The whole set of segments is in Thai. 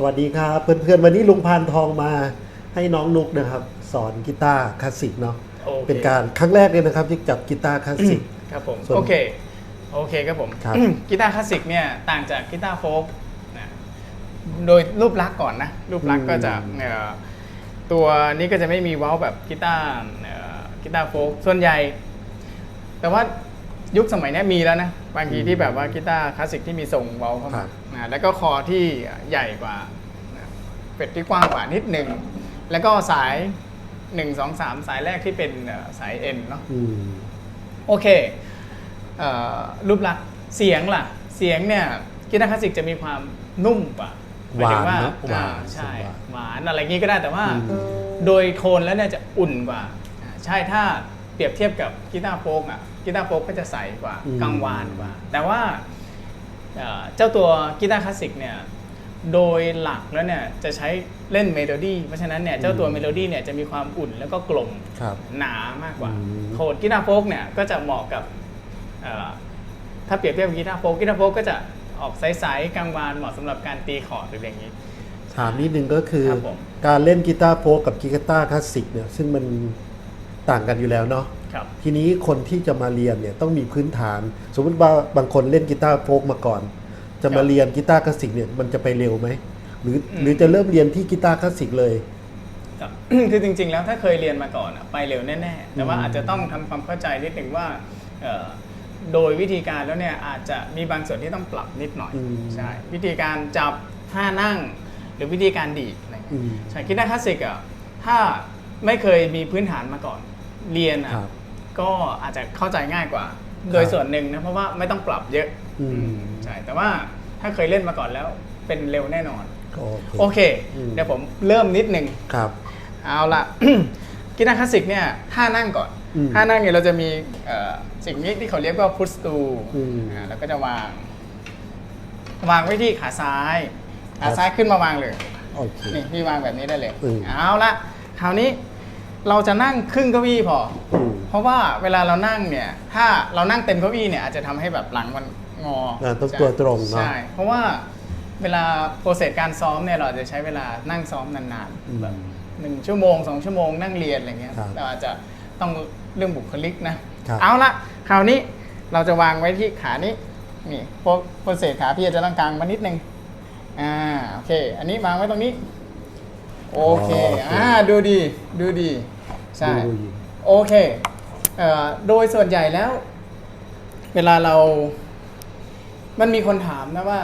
สวัสดีครับเพื่อนๆวันนี้ลุงพานทองมาให้น้องนุกนะครับ สอนกีตาร์คลาสสิกเนาะโอเคเป็นการครั้งแรกเลยนะครับที่จับกีตาร์คลาสสิก ครับผมส่วนโอเคโอเคครับผมครับ กีตาร์คลาสสิกเนี่ยต่างจากกีตาร์โฟล์กนะโดยรูปลักษณ์ก่อนนะ รูปลักษณ์ก็จะเอ่อตัวนี้ก็จะไม่มีเว้าแบบกีตาร์เอ่อกีตาร์โฟล์กส่วนใหญ่ แต่ว่า ยุคสมัยเนี้ยมีแล้วนะบางทีที่แบบว่ากีตาร์คลาสสิกที่มีทรงเว้าเข้าครัมาบนะแล้วก็คอที่ใหญ่กว่านะเป็ดที่กว้างกว่านิดหนึ่งแล้วก็สาย1 2 3สายแรกที่เป็นเอ่อสายเอ็นเนาะอืมโอเคเอ่อรูปลักษณ์เสียงล่ะ เสียงเนี่ยกีตาร์คลาสสิกจะมีความนุ่มกว่าหมายถึงว่าหวานเนอะหวานอ่าใช่หวานหวานอะไรอย่างงี้ก็ได้แต่ว่าอืมโดยโทนแล้วเนี่ยจะอุ่นกว่าอ่าใช่ถ้า เปรียบเทียบกับกีตาร์โฟล์กอะกีตาร์โฟล์กก็จะใสกว่ากังวานกว่า แต่ว่าเอ่อเจ้าตัวกีตาร์คลาสสิกเนี่ยโดยหลักแล้วเนี่ยจะใช้เล่นเมโลดี้เพราะฉะนั้นเนี่ยเจ้าตัวเมโลดี้เนี่ยจะมีความอุ่นแล้วก็กลม ครับ หนามากกว่าอืมโทนกีตาร์โฟล์กเนี่ยก็จะเหมาะกับเอ่อถ้าเปรียบเทียบกับกีตาร์โฟล์กกีตาร์โฟล์กก็จะออกใสๆกลางวานเหมาะสำหรับการตีคอร์ดหรืออย่างนี้ ถามนิดนึงก็คือ ครับผม การเล่นกีตาร์โฟล์กกับกีตาร์คลาสสิกเนี่ยซึ่งมัน ต่างกันอยู่แล้วเนาะครับ ทีนี้คนที่จะมาเรียนเนี่ยต้องมีพื้นฐาน สมมติว่าบางคนเล่นกีตาร์โฟล์กมาก่อน จะครัมาบเรียนกีตาร์คลาสสิกเนี่ยมันจะไปเร็วไหมหรืออืมหรือจะเริ่มเรียนที่กีตาร์คลาสสิกเลยครับ คือจริงๆ แล้วถ้าเคยเรียนมาก่อนอะไปเร็วแน่ๆ แต่ว่าอืมอาจจะต้องทำความเข้าใจนิดหนึ่งว่าเอ่อโดยวิธีการแล้วเนี่ยอาจจะมีบางส่วนที่ต้องปรับนิดหน่อย อืม ใช่ วิธีการจับท่านั่ง หรือวิธีการดีดอะไรเงี้ย อืม ใช่กีตาร์คลาสสิกอะถ้าไม่เคยมีพื้นฐานมาก่อน เรียนอะครับก็อาจจะเข้าใจง่ายกว่า โดยส่วนหนึ่งนะเพราะว่าไม่ต้องปรับเยอะอืมอืมใช่แต่ว่าถ้าเคยเล่นมาก่อนแล้วเป็นเร็วแน่นอนโอเคโอเค อืม เดี๋ยวผมเริ่มนิดหนึ่ง ครับ เอาละ กีตาร์คลาสสิกเนี่ยท่านั่งก่อนอืมท่านั่งเนี่ยเราจะมีเอ่อสิ่งนี้ที่เขาเรียกว่าพุทสตูอืมแล้วก็จะวาง วางไว้ที่ขาซ้ายขาซ้ายขึ้นมาวางเลย โอเค นี่พี่วางแบบนี้ได้เลย อืม เอาละคราวนี้ เราจะนั่งครึ่งเก้าอี้พอ อืมเพราะว่าเวลาเรานั่งเนี่ย ถ้าเรานั่งเต็มเก้าอี้เนี่ยอาจจะทำให้แบบหลังมันงออ่าต้องใช่ตัวตรงเนอะใช่เพราะว่าเวลาโปรเซสการซ้อมเนี่ยเราอาจจะใช้เวลานั่งซ้อมนานอืมๆแบบหนึ่งชั่วโมงสองชั่วโมงนั่งเรียนอะไรเงี้ยครับเราอาจจะต้องเรื่องบุคลิกนะครับ เอาละคราวนี้เราจะวางไว้ที่ขานี้นี่โปรโปรเซสขาพี่อาจจะต้องกลางมานิดนึงอ่าโอเค อันนี้วางไว้ตรงนี้ โอเค อ่า ดูดี ดูดี ใช่ ดูดี โอเคเอ่อโดยส่วนใหญ่แล้ว เวลาเรา มันมีคนถามนะว่า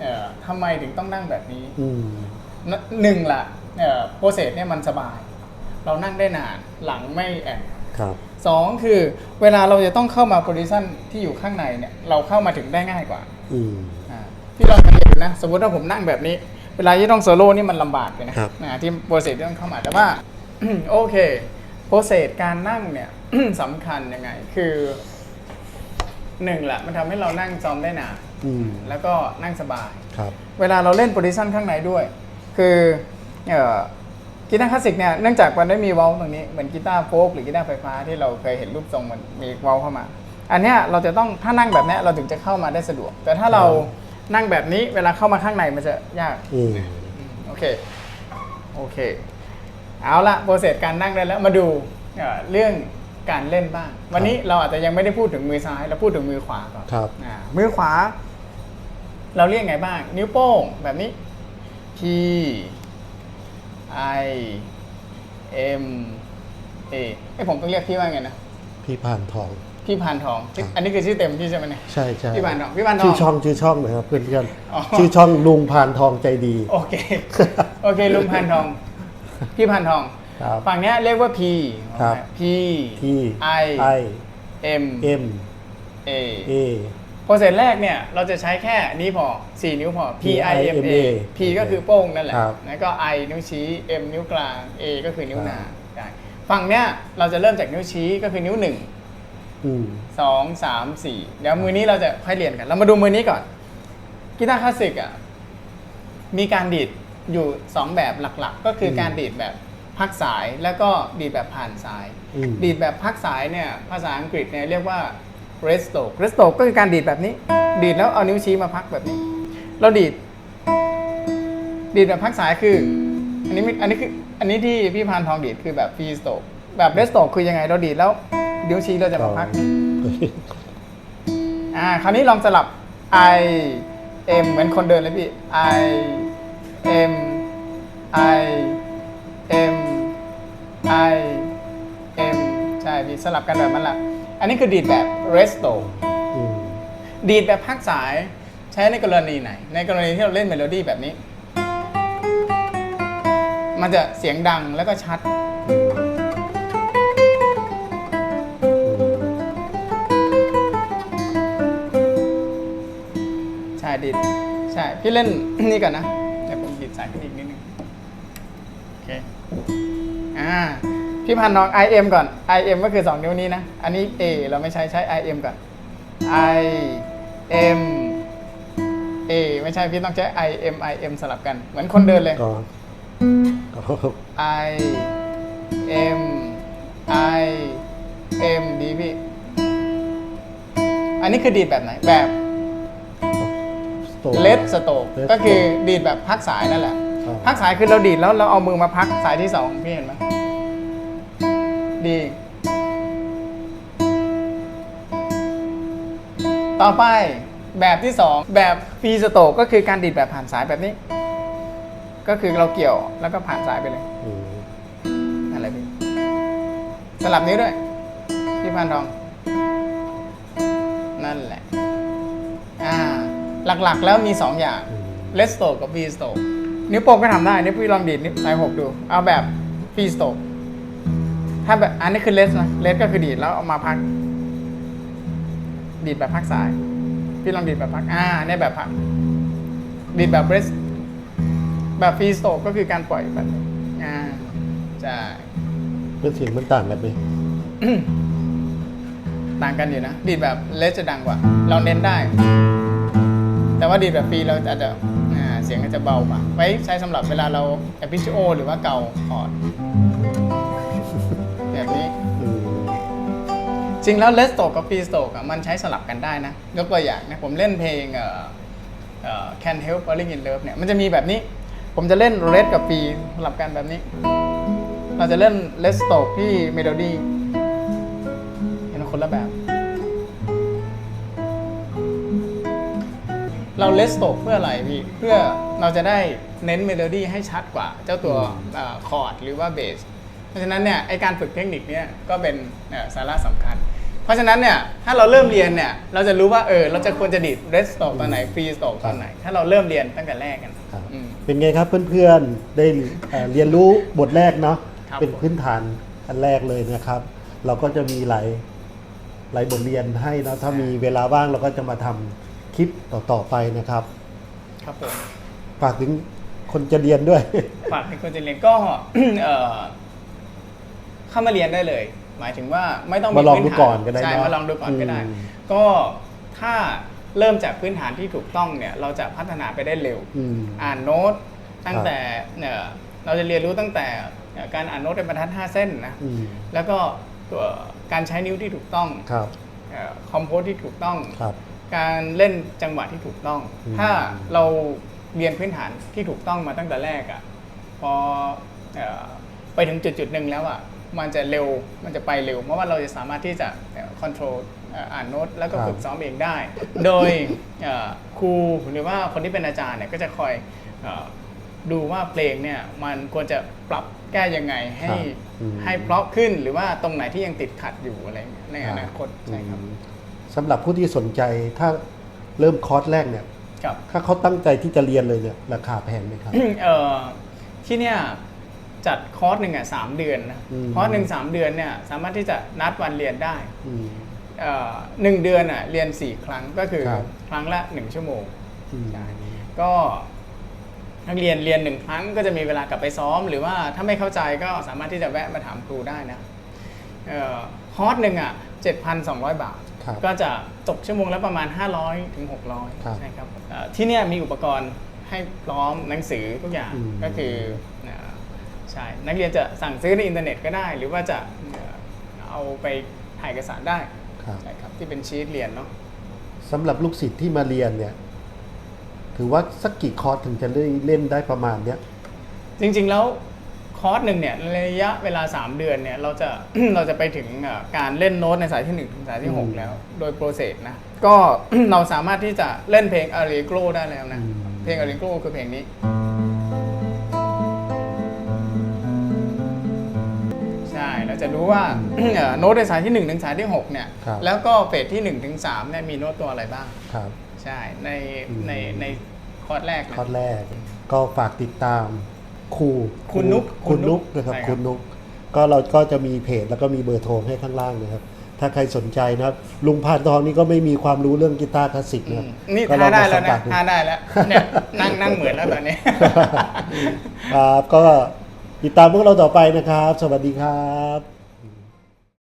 เอ่อทำไมถึงต้องนั่งแบบนี้อืมนหนึ่งละเอ่อโปรเซสเนี่ยมันสบาย เรานั่งได้นาน หลังไม่แอนครับ สองคือ เวลาเราจะต้องเข้ามาโพซิชันที่อยู่ข้างในเนี่ย เราเข้ามาถึงได้ง่ายกว่า อืมอ่าพี่ลองสังเกตดูนะ สมมติว่าผมนั่งแบบนี้ เวลาที่ต้องโซโล่นี่มันลำบากเลยนะครับ นะที่โปรเซสที่ต้องเข้ามาแต่ว่า โอเคโปรเซสการนั่งเนี่ยสำคัญยังไง คือหนึ่งแหละมันทำให้เรานั่งซ้อมได้นานอืมแล้วก็นั่งสบายครับ เวลาเราเล่นโพซิชันข้างในด้วย คือเอ่อกีตาร์คลาสสิกเนี่ยเนื่องจากมันได้มีเวาล์วตรงนี้เหมือนกีตาร์โฟล์กหรือกีตาร์ไฟฟ้าที่เราเคยเห็นรูปทรงมันมีเวาล์วเข้ามา อันเนี้ยเราจะต้องถ้านั่งแบบเนี้ยเราถึงจะเข้ามาได้สะดวก แต่ถ้าเรา นั่งแบบนี้เวลาเข้ามาข้างในมันจะยากอืมโอเค โอเค เอาละโปรเซสการนั่งได้แล้วมาดูเอ่อเรื่องการเล่นบ้าง วันนี้เราอาจจะยังไม่ได้พูดถึงมือซ้ายเราพูดถึงมือขวาก่อนครับอ่ามือขวา เราเรียกไงบ้าง นิ้วโป้งแบบนี้ P I M A ไอยผมต้องเรียกพี่ว่าไงนะ พี่ผ่านทอง พี่พานทองครับอันนี้คือชื่อเต็มพี่ใช่ไหมเนี่ยใช่ใช่พี่พานทองพี่พานทองชื่อช่องชื่อช่องนะครับเพื่อนเพื่อนๆอ๋อชื่อช่องลุงพานทองใจดี โอเคโอเคลุงพันทอง พี่พันทองครับฝั่งเนี้ยเรียกว่า P ครับ P ที่ I I M M A A โปรเซสแรกเนี่ยเราจะใช้แค่นี้พอ 4 นิ้วพอ P I M A P ก็คือโป้งนั่นแหละครับแล้วก็ I นิ้วชี้ M นิ้วกลาง A ก็คือนิ้วครับนางได้ฝั่งเนี้ยเราจะเริ่มจากนิ้วชี้ก็คือนิ้ว 1อืม2 3 4เดี๋ยวมือนี้เราจะค่อยเรียนกัน เรามาดูมือนี้ก่อน กีตาร์คลาสสิกอะ มีการดีดอยู่2แบบหลักๆ ก็คืออมการดีดแบบพักสายแล้วก็ดีดแบบผ่านสายอืมดีดแบบพักสายเนี่ยภาษาอังกฤษเนี่ยเรียกว่า rest stroke rest stroke ก็คือการดีดแบบนี้ ดีดแล้วเอานิ้วชี้มาพักแบบนี้ เราดีด ดีดแบบพักสายคือ อันนี้ไม่อันนี้คืออันนี้ที่พี่พานทองดีดคือแบบฟรีสโตกแบบเรสโตกคือยังไงเราดีดแล้ว นิ้วชี้เราจะมาพักอ่าคราวนี้ลองสลับ I M เหมือนคนเดินเลยพี่ I M I M I M ใช่พี่สลับกันแบบนั้นแหละอันนี้คือดีดแบบ resto อืมดีดแบบพักสายใช้ในกรณีไหน ในกรณีที่เราเล่นเมโลดี้แบบนี้ มันจะเสียงดังแล้วก็ชัด ดีดใช่ พี่เล่น นี่ก่อนนะ เดี๋ยวผมดีดสายขึ้นอีกนิดนึง โอเค อ่า พี่พันน้อง IM ก่อน IM ก็คือ 2 นิ้วนี้นะ อันนี้ A เราไม่ใช้ใช้ IM ก่อน I M A ไม่ใช่พี่ต้องใช้ I M I M สลับกัน เหมือนคนเดินเลยก็ก็ I M I M ดีพี่ อันนี้คือดีดแบบไหนแบบ สโตเล s สโตก Let ก็คือดีดแบบพักสายนั่นแหละ ครับ พักสายคือเราดีดแล้วเราเอามือมาพักสายที่สองพี่เห็นไหมดีต่อไปแบบที่สองแบบฟรีสโตกก็คือการดีดแบบผ่านสายแบบนี้ ก็คือเราเกี่ยวแล้วก็ผ่านสายไปเลย อืมอะไรพี่สลับนิ้วด้วย พี่พานทอง นั่นแหละอ่า หลักๆ แล้วมี 2 อย่างอืมเลสโตกับ V สโตนิ้วโป้งก็ทำได้ นิ้วพี่ลองดีดนิ้วสายหกดู เอาแบบ V สโตถ้าแบบอันนี้คือเลสนะเลสก็คือดีดแล้วเอามาพัก ดีดแบบพักสาย พี่ลองดีดแบบพักอ่าเนี่ยแบบพัก ดีดแบบเรสแบบฟรีสโตกก็คือการปล่อยแบบนี้อ่าใช่เป็นเสียงมันต่างกันไหมต่างกันอยู่นะ ดีดแบบเลสจะดังกว่า เราเน้นได้ แต่ว่าดีดแบบฟรีเราอาจจะเสียงอาจะเบากว่าไว้ใช้สำหรับเวลาเราแอพิชโอ หรือว่าเก่าคอร์ดแบบนี้ จริงแล้วเลสโตกับฟรีสโตกมันใช้สลับกันได้นะ ยกตัวอย่างนะ ผมเล่นเพลงเอ่อ Can Help Falling in Love เนี่ยมันจะมีแบบนี้ ผมจะเล่นเลสกับฟรีสลับกันแบบนี้ เราจะเล่นเลสโตกที่เมโลดี้เห็นคนละแบบ เราเลสโตกเพื่ออะไรพี่เพื่อเราจะได้เน้นเมโลดี้ให้ชัดกว่าเจ้าตัวคอร์ดหรือว่าเบสเพราะฉะนั้นเนี่ยไอการฝึกเทคนิคเนี่ยก็เป็นเอ่อสาระสำคัญ เพราะฉะนั้นเนี่ยถ้าเราเริ่มเรียนเนี่ยเราจะรู้ว่าเออเราจะควรจะดีดเรสโตกตอนไหนฟรีสโตกตอนไหน ถ้าเราเริ่มเรียนตั้งแต่แรกกันครับอืมเป็นไงครับเพื่อนๆได้เอ่อเรียนรู้บทแรกเนาะครับเป็นพื้นฐานอันแรกเลยนะครับ เราก็จะมีหลายหลายบทเรียนให้เนาะถ้ามีเวลาว่างเราก็จะมาทำ คลิปต่อๆไปนะครับ ครับผมฝากถึงคนจะเรียนด้วย ฝากให้คนจะเรียนก็ เอ่อเข้ามาเรียนได้เลย หมายถึงว่าไม่ต้องมาลองพื้ดูก่อนก็ได้ใช่เนอะมาลองดูก่อนก็ได้ อืม ก็ถ้าเริ่มจากพื้นฐานที่ถูกต้องเนี่ย เราจะพัฒนาไปได้เร็ว อืม อ่านโน้ตตั้งแต่เนี่ยเราจะเรียนรู้ตั้งแต่เอ่อการอ่านโน้ตเป็นบรรทัด 5 เส้นนะอืมแล้วก็ตัวการใช้นิ้วที่ถูกต้องครับ คอมโพสที่ถูกต้อง ครับ การเล่นจังหวะที่ถูกต้อง อืม ถ้าเราเรียนพื้นฐานที่ถูกต้องมาตั้งแต่แรกอะ่ะพอเอ่อไปถึงจุดจุดๆหนึ่งแล้วอะ่ะมันจะเร็วมันจะไปเร็ว เพราะว่าเราจะสามารถที่จะคอนโทรลอ่านโน้ตแล้วก็ฝึกซ้อมเองได้ โดยเอ่อครูหรือว่าคนที่เป็นอาจารย์เนี่ยก็จะคอยเออดูว่าเพลงเนี่ยมันควรจะปรับแก้ยังไงให้ครับอืม ให้เพราะขึ้นหรือว่าตรงไหนที่ยังติดขัดอยู่อะไรอย่างเงี้ยในอนาคตใช่ครับ อืม สำหรับผู้ที่สนใจถ้าเริ่มคอร์สแรกเนี่ยครับถ้าเขาตั้งใจที่จะเรียนเลยเนี่ยราคาแพงไหมครับ เอ่อที่เนี่ยจัดคอร์สหนึ่งอะสามเดือนนะอืม คอร์สหนึ่งสามเดือนเนี่ยสามารถที่จะนัดวันเรียนได้อืม เอ่อหนึ่งเดือนอะเรียนสี่ครั้งก็คือครับ ครั้งละหนึ่งชั่วโมง อืมใช่ก็นักเรียนเรียนหนึ่งครั้งก็จะมีเวลากลับไปซ้อม หรือว่าถ้าไม่เข้าใจก็สามารถที่จะแวะมาถามครูได้นะเอ่อคอร์สหนึ่งอะเจ็ดพันสองร้อยบาท ครับก็จะตกชั่วโมงละประมาณ 500ถึงครับ600 ใช่ครับเอ่อที่เนี่ยมีอุปกรณ์ให้พร้อมหนังสือทุกอย่างอืมก็คือเอ่อใช่นักเรียนจะสั่งซื้อในอินเทอร์เน็ตก็ได้ หรือว่าจะเอ่อเอาไปถ่ายเอกสารได้ครับใช่ครับที่เป็นชีตเรียนเนาะสำหรับลูกศิษย์ที่มาเรียนเนี่ยถือว่าสักกี่คอร์สถึงจะเล่นเล่นได้ประมาณเนี้ยจริง ๆ แล้วคอ ร์สหนึ่งเนี่ยระยะเวลา 3 เดือนเนี่ยเราจะ เราจะไปถึงเอ่อการเล่นโน้ตในสายที่ 1 ถึงสายที่อืม6แล้ว โดยโปรเซสนะ ก็ เราสามารถที่จะเล่นเพลง a r i g r o ได้แล้วนะอืมเพลง a r i g r o คือเพลงนี้ ใช่ เราจะรู้ว่าเอ่อโน้ตในสายที่ 1 ถึงสายที่ 6 เนี่ยครับแล้วก็เฟสที่ 1 ถึง3เนี่ยมีโน้ตตัวอะไรบ้างครับใช่ในอืมในในคอร์สแรกนะคอร์สแรกก็ฝากติดตาม ครูคุณนุ๊กคุณนุ๊กคุณนุ๊กนะครับใช่ครับ คุณนุ๊กก็เราก็จะมีเพจแล้วก็มีเบอร์โทรให้ข้างล่างนะครับ ถ้าใครสนใจนะครับลุงพานทองนี่ก็ไม่มีความรู้เรื่องกีตาร์คลาสสิกอืนะครับมนี่ก็ลท่าองได้มาแล้วสัมผันะสดูท่าได้แล้วเนี่ยนั่งนั่งเหมือนแล้วตอนนี้ ครับก็ติดตามพวกเราต่อไปนะครับ สวัสดีครับ